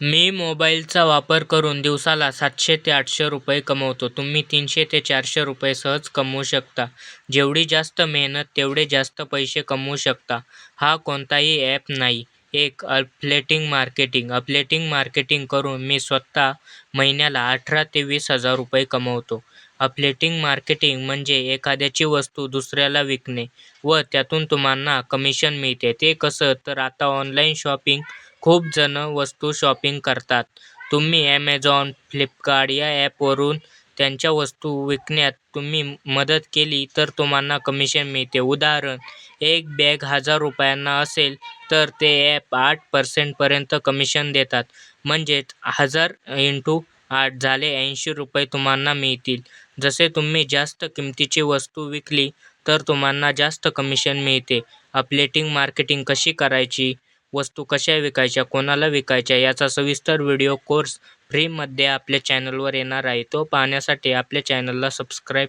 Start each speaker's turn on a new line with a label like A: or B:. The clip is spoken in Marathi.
A: मी मोबाईलचा वापर करून दिवसाला सातशे ते आठशे रुपये कमवतो, तुम्ही तीनशे ते चारशे रुपये सहज कमवू शकता. जेवढी जास्त मेहनत तेवढे जास्त पैसे कमवू शकता. हा कोणताही ॲप नाही. एक अपलेटिंग मार्केटिंग. अपलेटिंग मार्केटिंग करून मी स्वतः महिन्याला अठरा ते वीस हजार रुपये कमवतो. अपलेटिंग मार्केटिंग म्हणजे एखाद्याची वस्तू दुसऱ्याला विकणे व त्यातून तुम्हाला कमिशन मिळते. ते कसं तर आता ऑनलाईन शॉपिंग खूप जण वस्तू शॉपिंग करतात. तुम्ही ॲमेझॉन, फ्लिपकार्ट या ॲपवरून त्यांच्या वस्तू विकण्यात तुम्ही मदत केली तर तुम्हाला कमिशन मिळते. उदा. एक बॅग हजार रुपयांना असेल तर ते ॲप आठ पर्सेंट पर्यंत कमिशन देतात. म्हणजेच हजार इंटू आठ झाले ऐंशी रुपये तुम्हाला मिळतील. जसे तुम्ही जास्त किमतीची वस्तू विकली तर तुम्हाला जास्त कमिशन मिळते. अफिलिएट मार्केटिंग कशी करायची, वस्तू कशा विकायच्या, कोणाला विकायच्या याचा सविस्तर व्हिडिओ कोर्स फ्रीमध्ये आपल्या चॅनलवर येणार आहे. तो पाहण्यासाठी आपल्या चॅनलला सबस्क्राईब